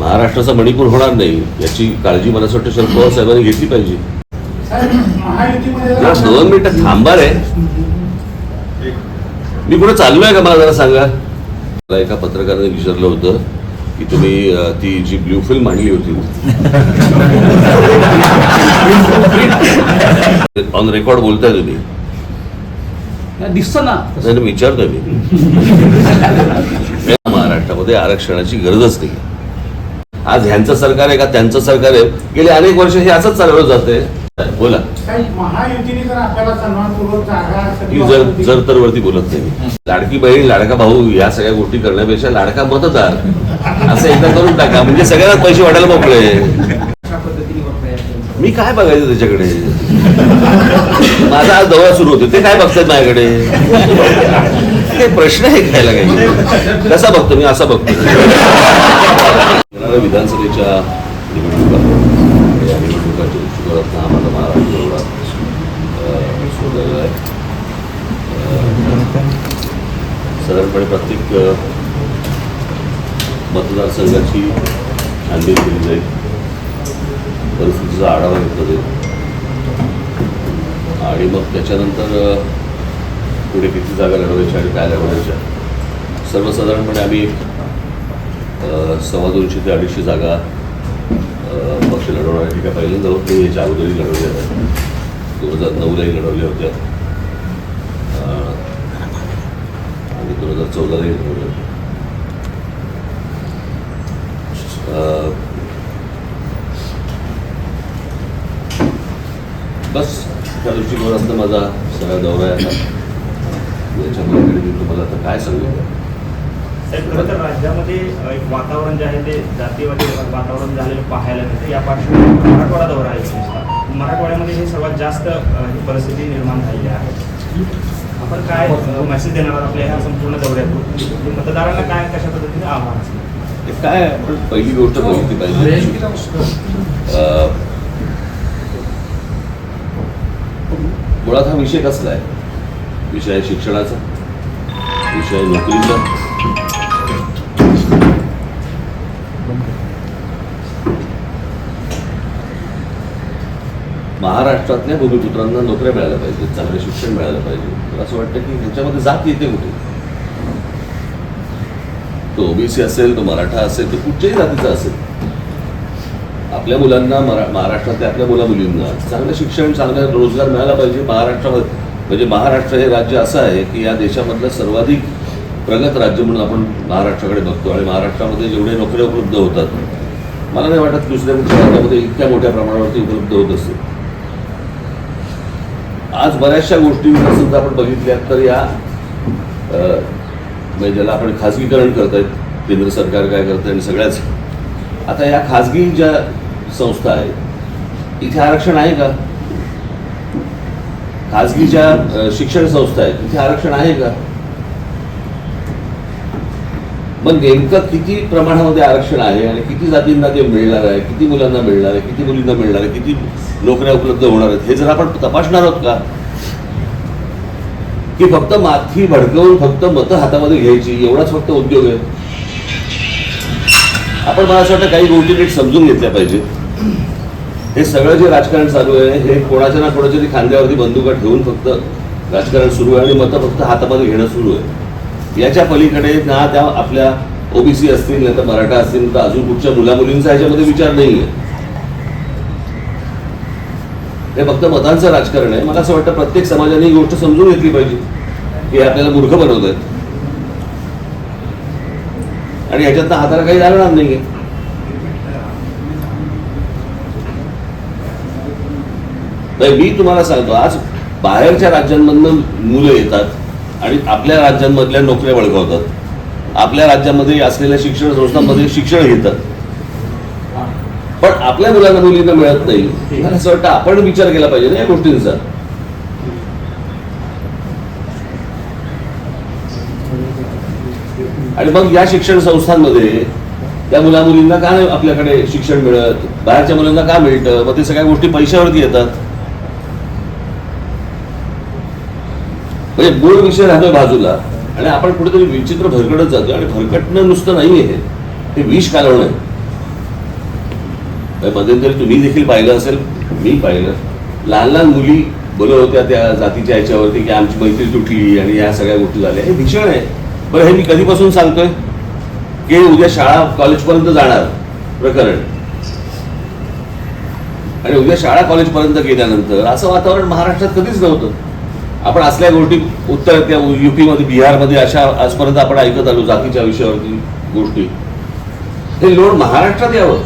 महाराष्ट्राचा मणिपूर होणार नाही याची काळजी मला असं वाटतं शरद पवार साहेबांनी घेतली पाहिजे. दोन मिनिटं थांबा रे मी कुठे चाललोय का मला जरा सांगा? मला एका पत्रकाराने विचारलं होतं की तुम्ही ती जी ब्ल्यू फिल्म आणली होती. ऑन रेकॉर्ड बोलताय तुम्ही. दिसतं ना. विचारतोय मी. महाराष्ट्रामध्ये आरक्षणाची गरजच नाही आज ह्यांचं सरकार आहे का त्यांचं सरकार आहे? गेले अनेक वर्ष हे असंच चालवलं जाते बोला. जर जर तर वरती बोलत नाही. लाडकी बहीण लाडका भाऊ या सगळ्या गोष्टी करण्यापेक्षा लाडका मतदार. असं एकदा करून टाका. म्हणजे सगळ्यांनाच पैसे वाटायला मोकळे. मी काय बघायचं त्याच्याकडे? माझा आज दौरा सुरू होतो ते काय बघतात माझ्याकडे? ते प्रश्न आहे खायला काही. कसा बघतो मी? असा बघतो. विधानसभेच्या निवडणुका. या निवडणुकाच्या दृष्टिकोनातून आम्हाला महाराष्ट्र एवढा आहे साधारणपणे प्रत्येक मतदारसंघाची छानबीन केली जाईल. परिस्थितीचा आढावा घेतला जाईल. आणि मग त्याच्यानंतर पुढे किती जागा लढवायच्या आणि काय लढवायच्या सर्वसाधारणपणे आम्ही सव्वा दोनशे ते अडीचशे जागा पक्ष लढवणार आहे. ठीक आहे पहिल्यांदा होत नाही याच्या अगोदरही लढवल्या होत्या दोन हजार नऊलाही लढवल्या होत्या आणि दोन हजार चौदालाही लढवल्या होत्या बस त्या दृष्टिकोनातनं माझा सगळा दौरा आहे आता. याच्या मी तुम्हाला आता काय सांगू तर राज्यामध्ये एक वातावरण जे आहे ते जातीवादी वातावरण झालेलं पाहायला मिळतं. या पार्श्वभूमीवर मराठवाडा दौरा आहे विशेषतः. मराठवाड्यामध्ये हे सर्वात जास्त ही परिस्थिती निर्माण झालेली आहे. आपण काय मेसेज देणार आहात आपल्या ह्या संपूर्ण दौऱ्यातून? मतदारांना काय कशा पद्धतीने आव्हान असेल? हे काय आपण पहिली गोष्ट बघितली पाहिजे. अं, मुळात हा विषय कसला आहे? विषय शिक्षणाचा विषय नोकरीचा महाराष्ट्रातल्या भूमिपुत्रांना नोकऱ्या मिळाल्या पाहिजेत चांगलं शिक्षण मिळालं पाहिजे. असं वाटतं की ह्याच्यामध्ये जात येते कुठे? तो ओबीसी असेल तो मराठा असेल तो कुठच्याही जातीचा असेल. आपल्या मुलांना मरा महाराष्ट्रातल्या आपल्या मुला मुलींना चांगलं शिक्षण चांगला रोजगार मिळाला पाहिजे महाराष्ट्रामध्ये. म्हणजे महाराष्ट्र हे राज्य असं आहे की या देशामधलं सर्वाधिक प्रगत राज्य म्हणून आपण महाराष्ट्राकडे बघतो आणि महाराष्ट्रामध्ये जेवढे नोकऱ्या उपलब्ध होतात मला नाही वाटत दुसऱ्या कुठल्या राज्यामध्ये इतक्या मोठ्या प्रमाणावरती उपलब्ध होत असते आज बऱ्याचशा गोष्टी जर समजा आपण बघितल्या तर या म्हणजे ज्याला आपण खाजगीकरण करतायत केंद्र सरकार काय करतंय आणि सगळ्याच. आता या खाजगी ज्या संस्था आहेत इथे आरक्षण आहे का? खाजगी ज्या शिक्षण संस्था आहेत तिथे आरक्षण आहे का? मग नेमकं किती प्रमाणामध्ये आरक्षण आहे आणि किती जातींना ते मिळणार आहे? किती मुलांना मिळणार आहे? किती मुलींना मिळणार आहे? किती नोकऱ्या उपलब्ध होणार आहेत? हे जर आपण तपासणार आहोत का? की फक्त माथी भडकवून फक्त मतं हातामध्ये घ्यायची एवढाच फक्त उद्योग आहे? आपण मला असं वाटतं काही गोष्टी नीट समजून घेतल्या पाहिजेत. हे सगळं जे राजकारण चालू आहे हे कोणाच्या ना कोणाच्या खांद्यावरती बंदुका ठेवून फक्त राजकारण सुरू आहे आणि मतं फक्त हातामध्ये घेणं सुरू आहे. याच्या पलीकडे ना त्या आपल्या ओबीसी असतील नाही तर मराठा असतील तर अजून कुठच्या मुला मुलींचा ह्याच्यामध्ये विचार नाही आहे हे फक्त मतांचं राजकारण आहे. मला असं वाटतं प्रत्येक समाजाने ही गोष्ट समजून घेतली पाहिजे की आपल्याला मूर्ख बनवत आहेत आणि ह्याच्यातनं हाताला काही लागणार नाहीये. नाही, मी तुम्हाला सांगतो आज बाहेरच्या राज्यांमधनं मुलं येतात आणि आपल्या राज्यांमधल्या नोकऱ्या बळकावतात आपल्या राज्यामध्ये असलेल्या शिक्षण संस्थांमध्ये शिक्षण घेतात. पण आपल्या मुलांना मुलींना मिळत नाही. मला असं वाटतं आपण विचार केला पाहिजे ना या गोष्टींचा. आणि मग या शिक्षण संस्थांमध्ये त्या मुला मुलींना का नाही आपल्याकडे शिक्षण मिळत? बाहेरच्या मुलांना का मिळतं? मग ते सगळ्या गोष्टी पैशावरती येतात. म्हणजे मूळ विषय राहतोय बाजूला. आणि आपण कुठेतरी विचित्र भरकटत जातो आणि भरकटणं नुसतं नाहीये आहे ते विष कालवणं आहे. मध्यंतरी तुम्ही देखील पाहिलं असेल मी पाहिलं. लहान लहान मुली बोलत होत्या त्या जातीच्या याच्यावरती की आमची मैत्री तुटली आणि या सगळ्या गोष्टी झाल्या. हे भीषण आहे. बरं हे मी कधीपासून सांगतोय? की उद्या शाळा कॉलेजपर्यंत जाणार प्रकरण. आणि उद्या शाळा कॉलेजपर्यंत गेल्यानंतर असं वातावरण महाराष्ट्रात कधीच नव्हतं. आपण असल्या गोष्टी उत्तर त्या युपीमध्ये बिहारमध्ये अशा आजपर्यंत आपण ऐकत आलो जातीच्या विषयावरती गोष्टी. हे लोड महाराष्ट्रात यावं.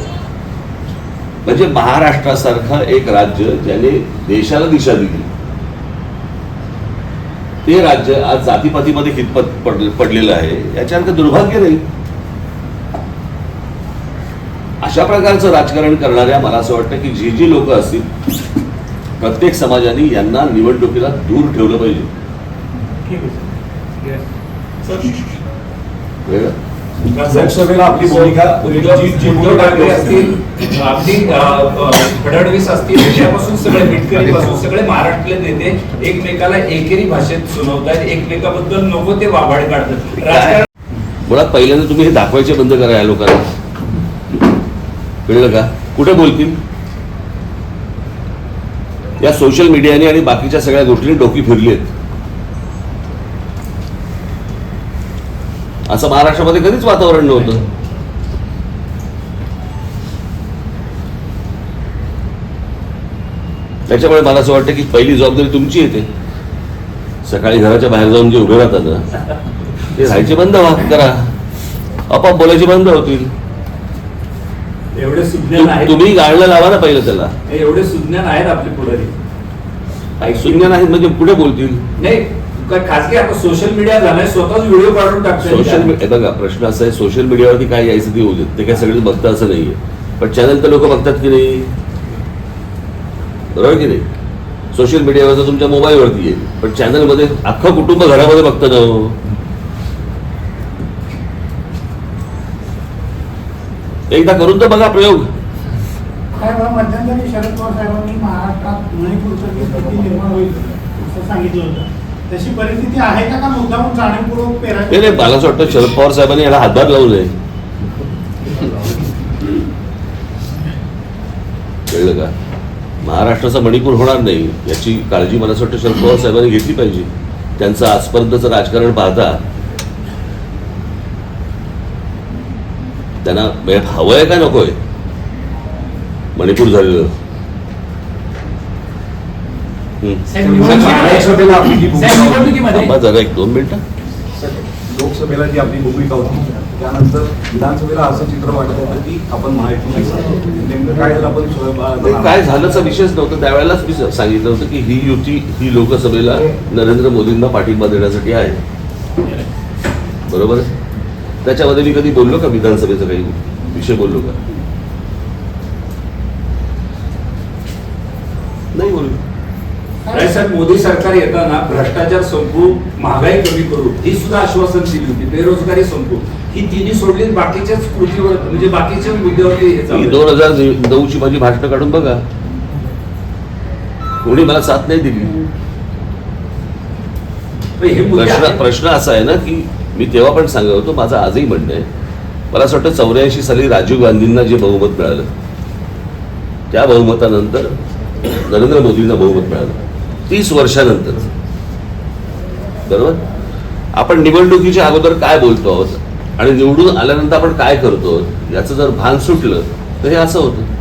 म्हणजे महाराष्ट्रासारखं एक राज्य ज्याने देशाला दिशा दिली. ते राज्य आज जातीपातीमध्ये कितपत पड पडलेलं आहे. याच्यानंतर दुर्भाग्य नाही. अशा प्रकारचं राजकारण करणाऱ्या मला असं वाटतं की जी जी लोक असतील प्रत्येक समाजाने यांना निवडणुकीला दूर ठेवलं पाहिजे. ठीक आहे सर कळलं? लोकसभेला आपली भूमिका जी- जी उद्धव ठाकरे असतील आपली अ, अ, फडणवीस असतील त्यापासून सगळे मिटकरी पासून सगळे महाराष्ट्रातले नेते एकमेकाला एकेरी भाषेत सुनावतात एकमेकाबद्दल नको ते वाभाड काढतात. राजकारण मुळात पहिल्यांदा तुम्ही हे दाखवायचे बंद करा या लोकांना. कळलं का? कुठे बोलतील? या सोशल मीडियाने आणि बाकीच्या सगळ्या गोष्टींनी डोकी फिरली आहेत असं महाराष्ट्रामध्ये कधीच वातावरण नव्हतं. त्याच्यामुळे मला असं वाटतं की पहिली जबाबदारी तुमची येते. सकाळी घराच्या बाहेर जाऊन जे उभे राहतात ते राहायचे बंद व्हा करा आपोआप बोलायचे बंद होतील. एवढे सुज्ञान आहेत. तुम्ही गाळलं लावा ना पहिलं त्याला. एवढे सुज्ञान आहेत आपले पुढारी शून्य नाही म्हणजे पुढे बोलतील. नाही खासगी सोशल मीडिया झालाय स्वतःच व्हिडिओ काढून सोशल टाकतात मीडिया बघा प्रश्न असा आहे सोशल मीडियावरती काय यायचं ते होऊ देत ते काय सगळेच बघतात असं नाहीये. पण चॅनल तर लोक बघतात की नाही? बरोबर की नाही? सोशल मीडियावर तुमच्या मोबाईलवरती येईल. पण चॅनलमध्ये अख्खं कुटुंब घरामध्ये बघतं ना एकदा करून तर बघा प्रयोग. मध्यंतरी शरद पवार साहेबांनी महाराष्ट्रात मणिपूरचं जी स्थिती निर्माण होईल असं सांगितलं होतं. तशी परिस्थिती आहे का? का मुद्दामून जाणीवपूर्वक नाही पेरायचं नाही मला असं वाटतं शरद पवार साहेबांनी याला हातभार लावू नये. कळलं का? महाराष्ट्राचा मणिपूर होणार नाही याची काळजी मला असं वाटतं शरद पवार साहेबांनी घेतली पाहिजे. त्यांचं आजपर्यंतचं राजकारण पाहता त्यांना म्हणजे हवंय का नकोय? मणिपूर झालेलं. जरा एक दोन मिनिटं. लोकसभेला जी आपली भूमिका होती त्यानंतर विधानसभेला असं चित्र वाटत होतं की आपण माहिती नेमकं काय झालं आपण काय विषयच नव्हता. त्यावेळेलाच मी सांगितलं होतं की ही युती ही लोकसभेला नरेंद्र मोदींना पाठिंबा देण्यासाठी आहे. बरोबर? आहे? त्याच्यामध्ये मी कधी बोललो का विधानसभेचा काही विषय बोललो का? नाही बोललो. साहेब मोदी सरकार येताना भ्रष्टाचार संपू महागाई कमी करू ही सुद्धा आश्वासन दिली होती. बेरोजगारी संपू ही तिन्ही सोडली बाकीच्याच कृतीवर म्हणजे बाकीच्या मुद्द्यावरती दोन हजार नऊची माझी भाषणं काढून बघा. कोणी मला साथ नाही दिली. हे प्रश्न. प्रश्न असा आहे ना की मी तेव्हा पण सांगत होतो माझं आजही म्हणणं आहे. मला असं वाटतं चौऱ्याऐंशी साली राजीव गांधींना जे बहुमत मिळालं त्या बहुमतानंतर नरेंद्र मोदींना बहुमत मिळालं. तीस वर्षानंतर. बरोबर? आपण निवडणुकीच्या अगोदर काय बोलतो आहोत आणि निवडून आल्यानंतर आपण काय करतो याचं जर भान सुटलं तर हे असं होतं.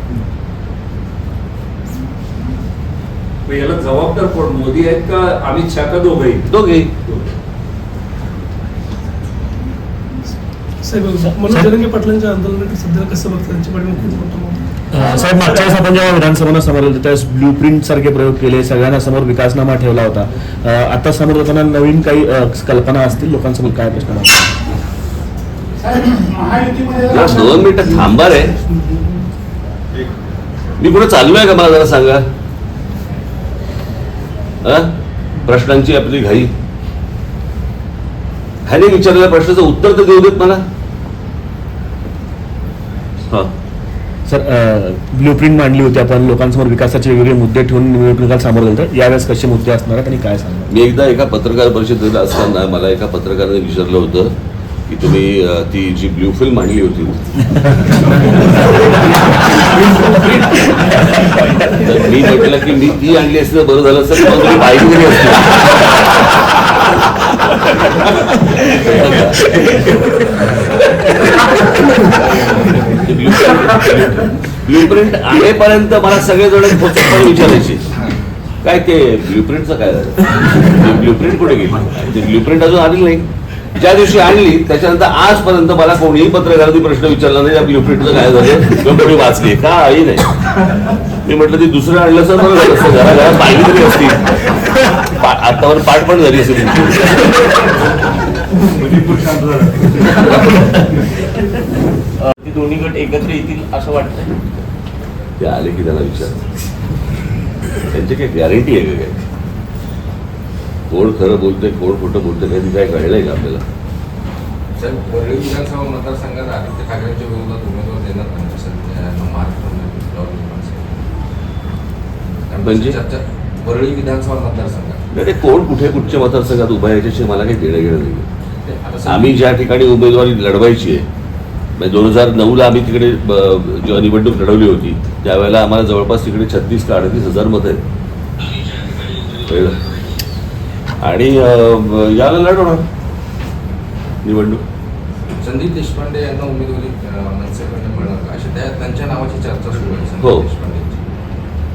याला जबाबदार कोण? मोदी आहेत का अमित शहा का दोघंही? दोघे साहेब मागच्या वेळेस आपण जेव्हा विधानसभेला समोर होतो त्यावेळेस ब्ल्यू प्रिंट सारखे प्रयोग केले सगळ्यांना समोर विकासनामा ठेवला होता. आता समोर जाताना नवीन काही कल्पना असतील? लोकांसमोर काय प्रश्न दोन मिनिटं थांबा रे. मी कुठे चाललोय का मला जरा सांगा? अ? प्रश्नांची आपली घाई. ह्याने विचारलेल्या प्रश्नाचं उत्तर तर देऊ देत मला. हा. सर ब्ल्यू प्रिंट मांडली होती आपण लोकांसमोर विकासाचे वेगवेगळे मुद्दे ठेवून निवडणुकाला सामोरं गेलं तर यावेळेस कसे मुद्दे असणार आहेत आणि काय सांगणार? मी एकदा एका पत्रकार परिषदेला असताना मला एका पत्रकाराने विचारलं होतं की तुम्ही ती जी ब्ल्यू फिल्म आणली होती तर मी म्हटलं की मी ती आणली असती तर बरं झालं असतं मग मी पाहिली तरी ब्ल्यूप्रिंट आणेपर्यंत मला सगळेजण खोचकपणे विचारायचे. काय ते ब्ल्यूप्रिंटचं काय? झालं ब्ल्यूप्रिंट कुठे गेली? ते ब्ल्यूप्रिंट अजून आली नाही. ज्या दिवशी आणली त्याच्यानंतर आजपर्यंत मला कोणीही पत्रकारांनी प्रश्न विचारला नाही त्या ब्ल्यूप्रिंटचं काय झालं? किंवा कोणी वाचली का आई नाही. मी म्हटलं ती दुसरं आणलं असं बरं झालं. असतं घरा घरात पाहिली तरी असती. पा- आतावर पाठ पण झाली असेल. म्हणजे दोन्ही गट एकत्र येतील असं वाटतंय? ते आले की त्यांना विचार. त्यांची काही गॅरंटी आहे का काय? कोण खरं बोलतंय कोण खोटं बोलतंय काही काय कळलंय का आपल्याला? साहेब वरळी विधानसभा मतदारसंघात आदित्य ठाकरेंच्या विरोधात उमेदवार देणार नाही सध्या गांधी. म्हणजे? वरळी विधानसभा मतदारसंघात. नाही ते कोण कुठे कुठच्या मतदारसंघात उभा याच्याशी मला काही देणं घेणं नाही आम्ही ज्या ठिकाणी उमेदवारी लढवायची आहे म्हणजे दोन हजार नऊला आम्ही तिकडे ब- जेव्हा निवडणूक लढवली होती त्यावेळेला आम्हाला जवळपास तिकडे छत्तीस का अडतीस हजार मत आहेत? आणि याला लढवणार निवडणूक. संदीप देशपांडे यांना उमेदवारी मनसेकडनं मिळणार? अशी त्या त्यांच्या नावाची चर्चा सुरू आहे हो. देशपांडेची.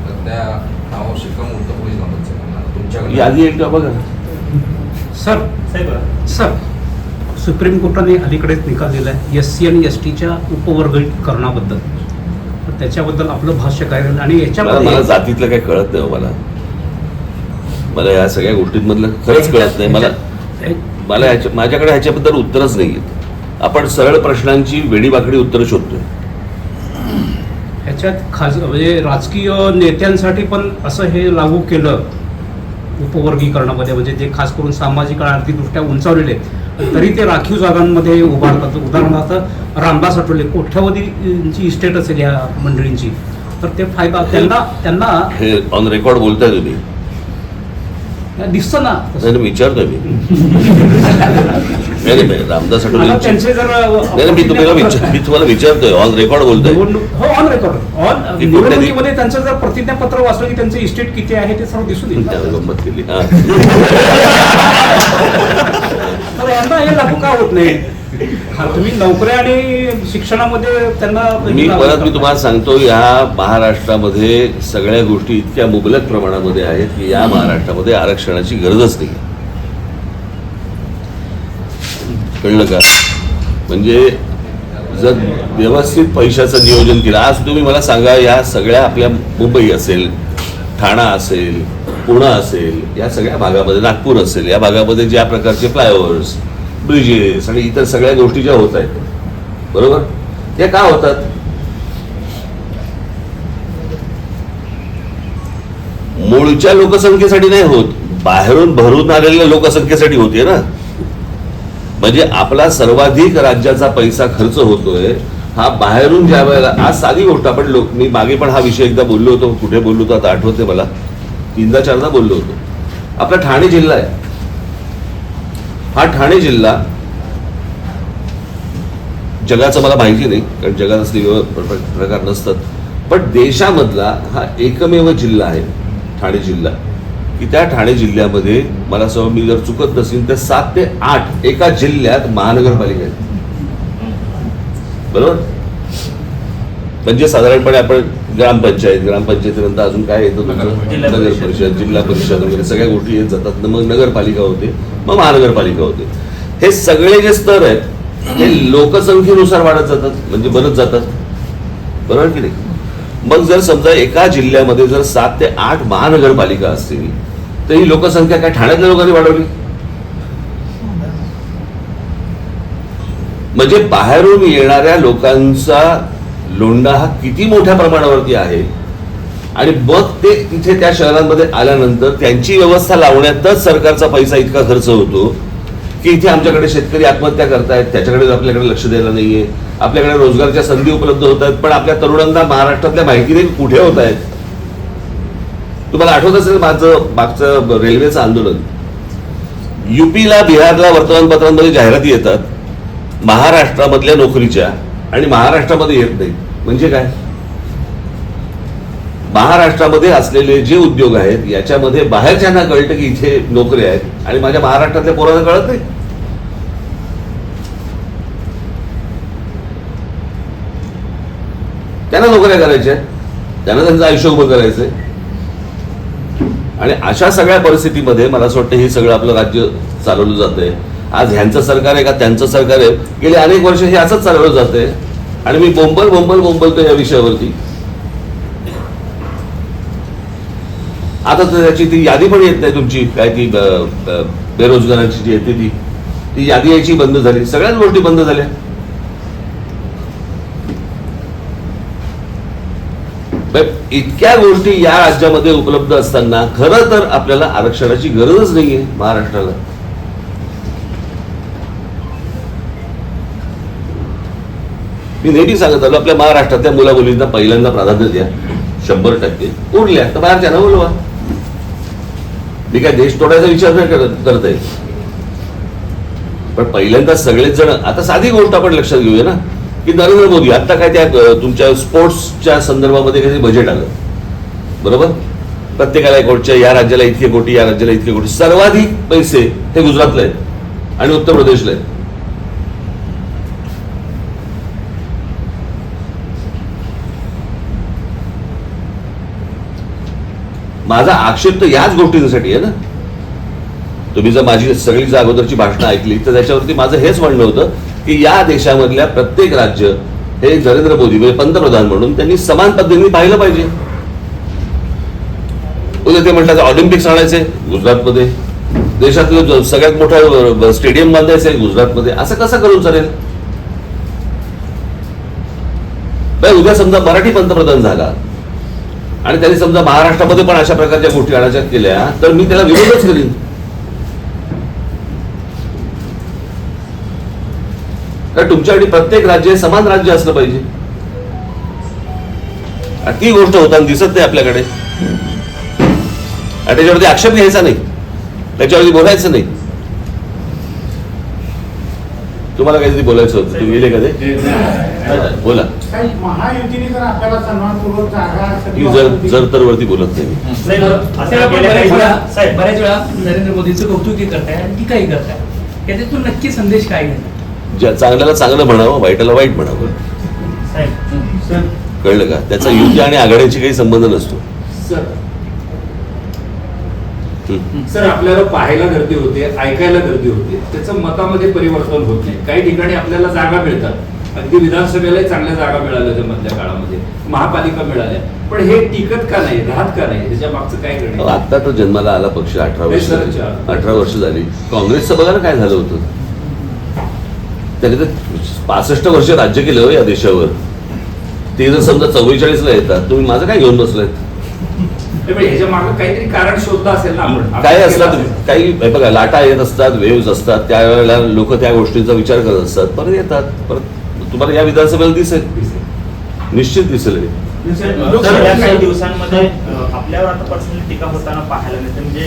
तर त्या नावावर शिक्कामोर्तब होईल का मनसेकडनं? तुमच्याकडे यादी एकदा बघा. सर साहेब सर सुप्रीम कोर्टाने अलीकडेच निकाल दिला आहे एस सी आणि एस टीच्या उपवर्गीकरणाबद्दल त्याच्याबद्दल आपलं भाष्य काय राहील आणि मला याच्यामध्ये जातीतलं काही कळत नाही हो मला. मला या सगळ्या गोष्टींमधलं खरंच कळत नाही. मला मला ह्याच्या माझ्याकडे ह्याच्याबद्दल उत्तरच नाही आहेत आपण सरळ प्रश्नांची वेडीबाकडी उत्तरं शोधतोय. ह्याच्यात खास म्हणजे राजकीय नेत्यांसाठी पण असं हे लागू केलं. उपवर्गीकरणामध्ये म्हणजे जे खास करून सामाजिक आणि आर्थिकदृष्ट्या उंचावलेले आहेत. तरी ते राखीव जागांमध्ये उभारतात. उदाहरणार्थ रामदास आठवले कोट्यावधीची इस्टेट असेल या मंडळींची? तर ते फायदा त्यांना त्यांना हे ऑन रेकॉर्ड बोलताय तुम्ही. दिसतं ना. नाही नाही, विचारतोय मी. नाही नाही, रामदास आठवले त्यांचे जर नाही नाही, मी तुम्हाला विचार मी तुम्हाला विचारतोय ऑन रेकॉर्ड बोलतोय. निवडणूक हो ऑन रेकॉर्ड ऑन की निवडणुकीमध्ये त्यांचं जर प्रतिज्ञापत्र वाचलं की त्यांचं इस्टेट किती आहे ते सर्व दिसून येईल गंमत केली हा. तर यांना हे लागू का होत नाही? तुम्ही नोकऱ्या आणि शिक्षणामध्ये त्यांना मी परत मी. तुम्हाला सांगतो या महाराष्ट्रामध्ये सगळ्या गोष्टी इतक्या मुबलक प्रमाणामध्ये आहेत की या महाराष्ट्रामध्ये आरक्षणाची गरजच नाही. कळलं का? म्हणजे जर व्यवस्थित पैशाचं नियोजन केलं आज तुम्ही मला सांगा या सगळ्या आपल्या मुंबई असेल ठाणा असेल पुणे असेल या सगळ्या भागामध्ये नागपूर असेल या भागामध्ये ज्या प्रकारचे फ्लायओव्हर्स ब्रिजेस आणि इतर सगळ्या गोष्टी ज्या होत आहेत बरोबर? त्या का होतात? मूळच्या लोकसंख्येसाठी नाही होत. बाहेरून भरून आलेल्या लोकसंख्येसाठी होते ना. म्हणजे आपला सर्वाधिक राज्याचा पैसा खर्च होतोय हा बाहेरून ज्या वेळेला आज साधी गोष्ट आपण लोक मी मागे पण हा विषय एकदा बोललो होतो कुठे बोललो होतो आता आठवते मला. तीनदा चारदा बोललो होतो. आपला ठाणे जिल्हा आहे. हा ठाणे जिल्हा जगाचं मला माहिती नाही कारण जगात असले प्रकार नसतात. पण देशामधला हा एकमेव जिल्हा आहे ठाणे जिल्हा. की त्या ठाणे जिल्ह्यामध्ये मला असं मी जर चुकत नसेल तर सात ते आठ एका जिल्ह्यात महानगरपालिका आहेत. बरोबर? म्हणजे साधारणपणे आपण ग्रामपंचायत ग्रामपंचायतीनंतर अजून काय येतं तुमचं? नगर परिषद. परिषद जिल्हा परिषद वगैरे सगळ्या गोष्टी येत जातात. मग नगरपालिका होते मग महानगरपालिका होते. हे सगळे जे स्तर आहेत हे लोकसंख्येनुसार वाढत जातात म्हणजे बनत जातात. बरोबर की नाही? मग जर समजा एका जिल्ह्यामध्ये जर सात ते आठ महानगरपालिका असतील तर ही लोकसंख्या काय ठाण्यातल्या लोकांनी वाढवली? म्हणजे बाहेरून येणाऱ्या लोकांचा लोंढा हा किती मोठ्या प्रमाणावरती आहे? आणि मग ते तिथे त्या शहरांमध्ये आल्यानंतर त्यांची व्यवस्था लावण्यातच सरकारचा पैसा इतका खर्च होतो की इथे आमच्याकडे शेतकरी आत्महत्या करतायत त्याच्याकडे आपल्याकडे लक्ष द्यायला नाहीये. आपल्याकडे रोजगारच्या संधी उपलब्ध होत आहेत पण आपल्या तरुणांना महाराष्ट्रातल्या माहिती नाही कुठे होत आहेत? तुम्हाला आठवत असेल माझं मागचं रेल्वेचं आंदोलन? युपीला बिहारला वर्तमानपत्रांमध्ये जाहिराती येतात. महाराष्ट्रामधल्या नोकरीच्या आणि महाराष्ट्रामध्ये येत नाही. म्हणजे काय? महाराष्ट्रामध्ये असलेले जे उद्योग आहेत याच्यामध्ये बाहेरच्यांना कळतं की इथे नोकरी आहेत आणि माझ्या महाराष्ट्रातल्या पोरांना कळत नाही. त्यांना नोकऱ्या करायच्या त्यांना त्यांचं आयुष्य उभं करायचंय. आणि अशा सगळ्या परिस्थितीमध्ये मला असं वाटतं हे सगळं आपलं राज्य चालवलं जातंय. आज ह्यांचं सरकार आहे का त्यांचं सरकार आहे? गेले अनेक वर्ष हे असंच चालवलं जातंय. आणि मी बोंबल बोंबल बोंबलतो या विषयावरती. आता तर त्याची ती यादी पण येत नाही तुमची काय ती बेरोजगारांची जी येते ती. ती यादी यायची बंद झाली. सगळ्याच गोष्टी बंद झाल्या. इतक्या गोष्टी या राज्यामध्ये उपलब्ध असताना खरं तर आपल्याला आरक्षणाची गरजच नाहीये महाराष्ट्राला. मी नेहमी सांगत आलो आपल्या महाराष्ट्रातल्या मुला मुलींना पहिल्यांदा प्राधान्य द्या. शंभर टक्के. उरल्या तर बाहेरच्या बोलवा. मी काय देश तोडायचा विचार नाही करत आहे. पण पहिल्यांदा सगळेच जण आता साधी गोष्ट आपण लक्षात घेऊया ना की नरेंद्र मोदी आता काय त्या तुमच्या स्पोर्ट्सच्या संदर्भामध्ये काही बजेट आलं. बरोबर? प्रत्येकाला एक कोटीच्या या राज्याला इतके कोटी या राज्याला इतके कोटी. सर्वाधिक पैसे हे गुजरातला आहेत आणि उत्तर प्रदेशला आहेत. माझा आक्षेप तर याच गोष्टींसाठी आहे ना. तुम्ही जर माझी सगळी अगोदरची भाषणं ऐकली तर त्याच्यावरती माझं हेच म्हणणं होतं की या देशामधल्या प्रत्येक राज्य हे नरेंद्र मोदी म्हणजे पंतप्रधान म्हणून त्यांनी समान पद्धतीने पाहिलं पाहिजे. उद्या ते म्हटलं ऑलिम्पिक्स आणायचे गुजरातमध्ये. देशातलं सगळ्यात मोठा स्टेडियम बांधायचं आहे गुजरातमध्ये. असं कसं करून चालेल? उद्या समजा मराठी पंतप्रधान झाला. आणि त्यांनी समजा महाराष्ट्रामध्ये पण अशा प्रकारच्या गोष्टी आणायच्या केल्या तर मी त्याला विरोधच करीन. कारण तुमच्यासाठी प्रत्येक राज्य समान राज्य असलं पाहिजे. ती गोष्ट होताना दिसत नाही आपल्याकडे. आणि त्याच्यावरती आक्षेप घ्यायचा नाही. त्याच्यावरती बोलायचं नाही. तुम्हाला काहीतरी बोलायचं होतं. तुम्ही गेले कधी बोला. काही महायुतीने जर आपल्याला सन्मानपूर्वक जागा जर जर तर वरती बोलत नाही असं बऱ्याच वेळा दिवसात- साहेब, बऱ्याच वेळा नरेंद्र मोदींचं कौतुकही करताय आणि टीकाही करताय. त्याच्यातून नक्की संदेश काय ज्या चांगल्याला चांगलं म्हणावं वाईटाला वाईट म्हणावं. साहेब कळलं का? त्याचा युती आणि आघाड्यांशी काही संबंध नसतो. सर. हं. सर आपल्याला पाहायला गर्दी होते ऐकायला गर्दी होते. त्याचं मतामध्ये परिवर्तन होत नाही. काही ठिकाणी आपल्याला जागा मिळतात. अगदी विधानसभेलाही चांगल्या जागा मिळाल्या होत्या मधल्या काळामध्ये. महापालिका मिळाल्या. पण हे टिकत का नाही राहत का नाही त्याच्या मागचं काय गणित आता तर जन्माला आला पक्ष अठरा वर्ष अठरा वर्ष झाली. काँग्रेसचं बघा ना काय झालं होतं? त्याने तर पासष्ट वर्ष राज्य केलं हो या देशावर. ते जर समजा चव्वेचाळीसला येतात तुम्ही माझं काय घेऊन बसलायत काहीतरी कारण शोधलं असेल ना आपण. काय असलं. काही बघा लाटा येत असतात वेव्स असतात त्यावेळेला लोक त्या गोष्टींचा विचार करत असतात. परत येतात परत तुम्हाला या विधानसभेला दिसेल. निश्चित दिसेल हे. सर, या काही दिवसांमध्ये आपल्यावर आता पर्सनली टीका होताना पाहायला मिळते. म्हणजे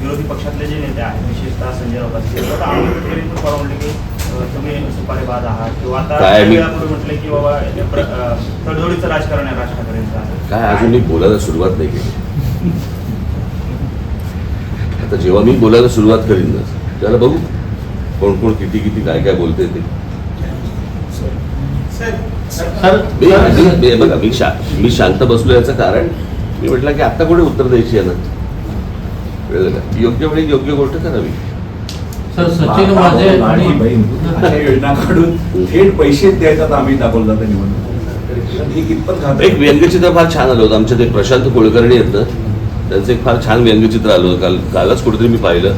विरोधी पक्षातले जे नेते आहेत विशेषतः संजय राऊत असतील तर आम्ही तरी पण परवा म्हटले की तुम्ही सुपारीबाज आहात किंवा आता म्हटले की बाबा तडजोडीचं राजकारण आहे राज ठाकरेंचं काय अजून मी बोलायला सुरुवात नाही केली. आता जेव्हा मी बोलायला सुरुवात करीन ना त्याला बघू कोण कोण किती किती काय काय बोलते ते. मी- बघा मी शा मी शांत बसलो याचं कारण मी म्हटलं की आता कुठे उत्तर द्यायची आहे ना? योग्य वेळी योग्य गोष्ट करावी सर सचिन वाजे आणि अशा योजना काढून थेट पैसे द्यायचा आम्ही दाखवलं जातं निवडणूक हे एक व्यंगचित्र फार छान आलं होतं. आमच्या ते प्रशांत कुलकर्णी आहेत ना त्यांचं एक फार छान व्यंगचित्र आलं होतं. काल कालच कुठेतरी मी पाहिलं.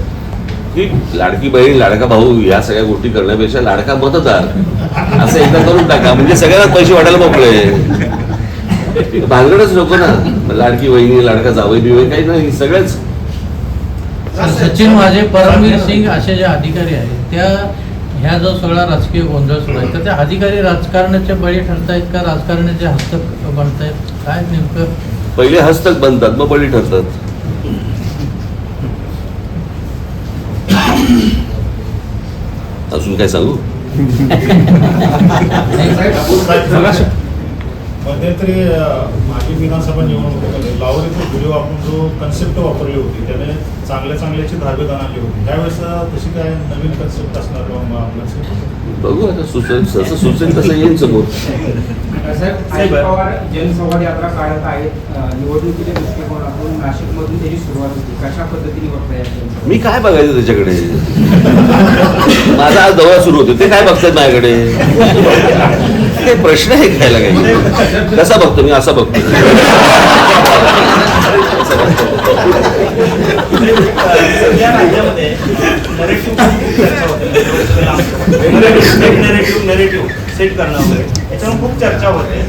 की लाडकी बहीण लाडका भाऊ या सगळ्या गोष्टी करण्यापेक्षा लाडका मतदार. असं एकदा करून टाका. म्हणजे सगळ्यांना पैसे वाटायला मोकळे. भानगडच नको ना. लाडकी बहिणी लाडका जावई बिवई काही नाही सगळेच. सचिन वाजे परमवीर सिंग असे जे अधिकारी आहेत त्या ह्या जो सगळा राजकीय गोंधळ सुरू आहे तर त्या अधिकारी राजकारणाचे बळी ठरतायत का राजकारणाचे हस्तक बनतायत? काय नेमकं? पहिले हस्तक बनतात मग बळी ठरतात. अजून काय सांगू मध्यंतरी मागील विधानसभा निवडणुकीमध्ये लाहोर येथे व्हिडिओ आपण जो कन्सेप्ट वापरली होती त्याने चांगल्या चांगल्याची धाबे आणली होती. त्यावेळेस तशी काय नवीन कन्सेप्ट असणार बघू आता सुचेल जसं सुचेल तसं येईल समोर. साहेब पवार जनसंवाद यात्रा काढत आहेत. निवडणुकीच्या दृष्टिकोनातून नाशिकमधून त्याची सुरुवात होती कशा पद्धतीने बघताय? मी काय बघायचं त्याच्याकडे माझा आज दौरा सुरू होतो ते काय बघतात माझ्याकडे ते प्रश्न आहे घ्यायला काही कसा बघतो मी असा बघतो सेट करणं वगैरे याच्यावर खूप चर्चा होते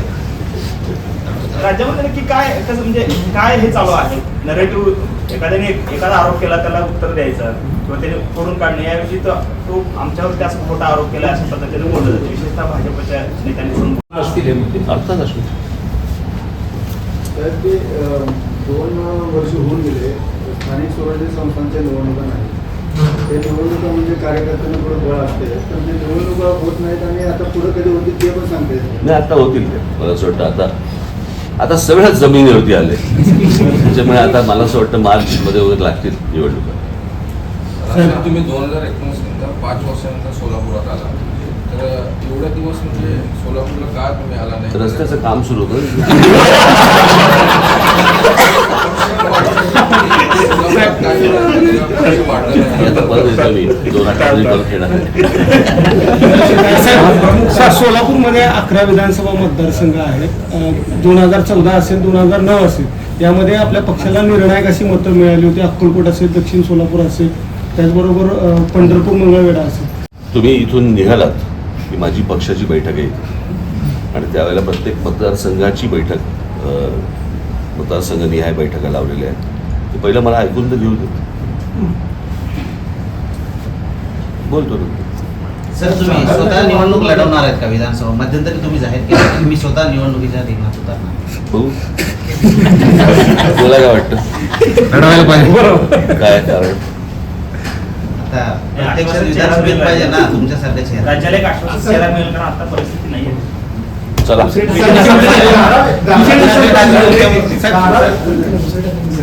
राज्यामध्ये नक्की काय कसं म्हणजे काय हे चालू आहे? नरेटिव्ह एखाद्याने एखादा आरोप केला त्याला उत्तर द्यायचं. किंवा त्याने करून काढणे. याऐवजी तो तो आमच्यावर त्याचा मोठा आरोप केला अशा पद्धतीने बोललं जातं. विशेषतः भाजपच्या नेत्यांनी असतील हे अर्थात असू तर ते दोन वर्ष होऊन गेले. स्थानिक स्वराज्य संस्थांच्या निवडणुका नाही ते निवडणुका म्हणजे कार्यकर्त्यांना पुढे बळ असते. तर ते निवडणुका होत नाहीत आणि आता पुढे कधी होतील ते पण सांगता. नाही आता होतील ते. मला असं वाटतं आता. आता सगळ्याच जमिनीवरती आले. त्याच्यामुळे आता मला असं वाटतं मार्च मध्ये वगैरे लागतील निवडणुका. तुम्ही दोन हजार एकोणीस नंतर पाच वर्षानंतर सोलापुरात आला. तर एवढे दिवस म्हणजे सोलापूरला का तुम्ही आला नाही? रस्त्याचं काम सुरू होतं. काय सोलापूरमध्ये अकरा विधानसभा मतदारसंघ आहेत. दोन हजार चौदा असेल दोन हजार नऊ असेल यामध्ये आपल्या पक्षाला निर्णायक अशी मतं मिळाली होती. अक्कलकोट असेल दक्षिण सोलापूर असेल त्याचबरोबर पंढरपूर मंगळवेढा असेल. तुम्ही इथून निघालात. की माझी पक्षाची बैठक आहे. आणि त्यावेळेला प्रत्येक मतदारसंघाची बैठक मतदारसंघनिहाय बैठका लावलेल्या आहेत. ते पहिलं मला ऐकून तर घेऊ दे. बोलतो ना सर तुम्ही स्वतः निवडणूक लढवणार आहेत का विधानसभा? मध्यंतरी तुम्ही जाहीर केलं की मी स्वतः निवडणुकीच्या रिंगणात उतरणार बघू तुला काय वाटतं? लढवायला पाहिजे. काय कारण? पाहिजे ना तुमच्यासारख्या चेहरा राज्याला एक आश्वासन द्यायला मिळेल कारण आता परिस्थिती नाही आहे चला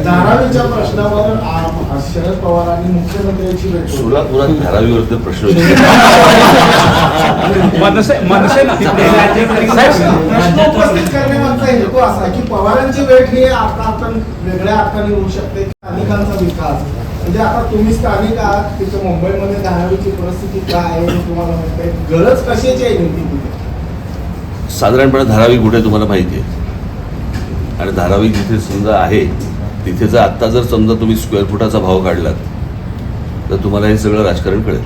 धारावीच्या प्रश्नावर शरद पवारांनी मुख्यमंत्र्यांची भेट. सोलापुरात धारावीवरती प्रश्न विचारले. मनसे मनसे प्रश्न उपस्थित करण्यामागचा हेतू असा की पवारांची भेट ही आता आपण वेगळ्या अर्थाने होऊ शकते स्थानिकांचा विकास. म्हणजे आता तुम्ही स्थानिक आहात तिथं मुंबईमध्ये धारावीची परिस्थिती काय आहे तुम्हाला माहीत आहे. गरज कशाची आहे नेमकी तिथे? साधारणपणे धारावी कुठे तुम्हाला माहिती आहे? आणि धारावी जिथे समजा आहे तिथे जर आत्ता जर समजा तुम्ही स्क्वेअर फुटाचा भाव काढलात तर तुम्हाला हे सगळं राजकारण कळेल.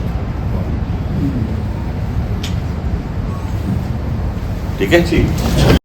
ठीक आहे?